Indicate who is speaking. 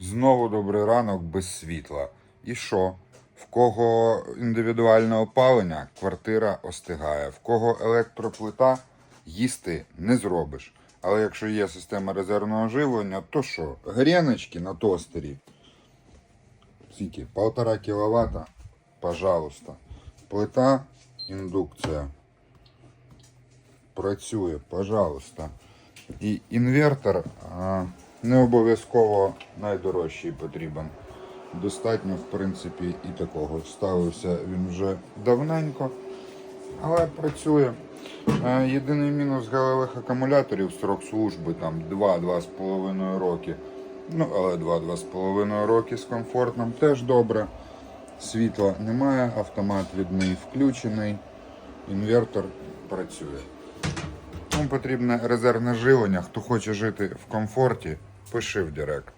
Speaker 1: Знову добрий ранок без світла. І що? В кого індивідуальне опалення, квартира остигає. В кого електроплита, їсти не зробиш. Але якщо є система резервного живлення, то що? Гріночки на тостері. Скільки? Полтора кіловата? Пожалуйста. Плита, індукція. Працює, пожалуйста. І інвертор а, не обов'язково найдорожчий потрібен. Достатньо, в принципі, і такого. Ставився він вже давненько, але працює. Е, Єдиний мінус галевих акумуляторів срок служби там 2-2,5 роки. Ну, але 2-2,5 роки з комфортним теж добре. Світла немає, автомат відний включений, інвертор працює. Потрібне резервне живлення. Хто хоче жити в комфорті, пиши в Директ.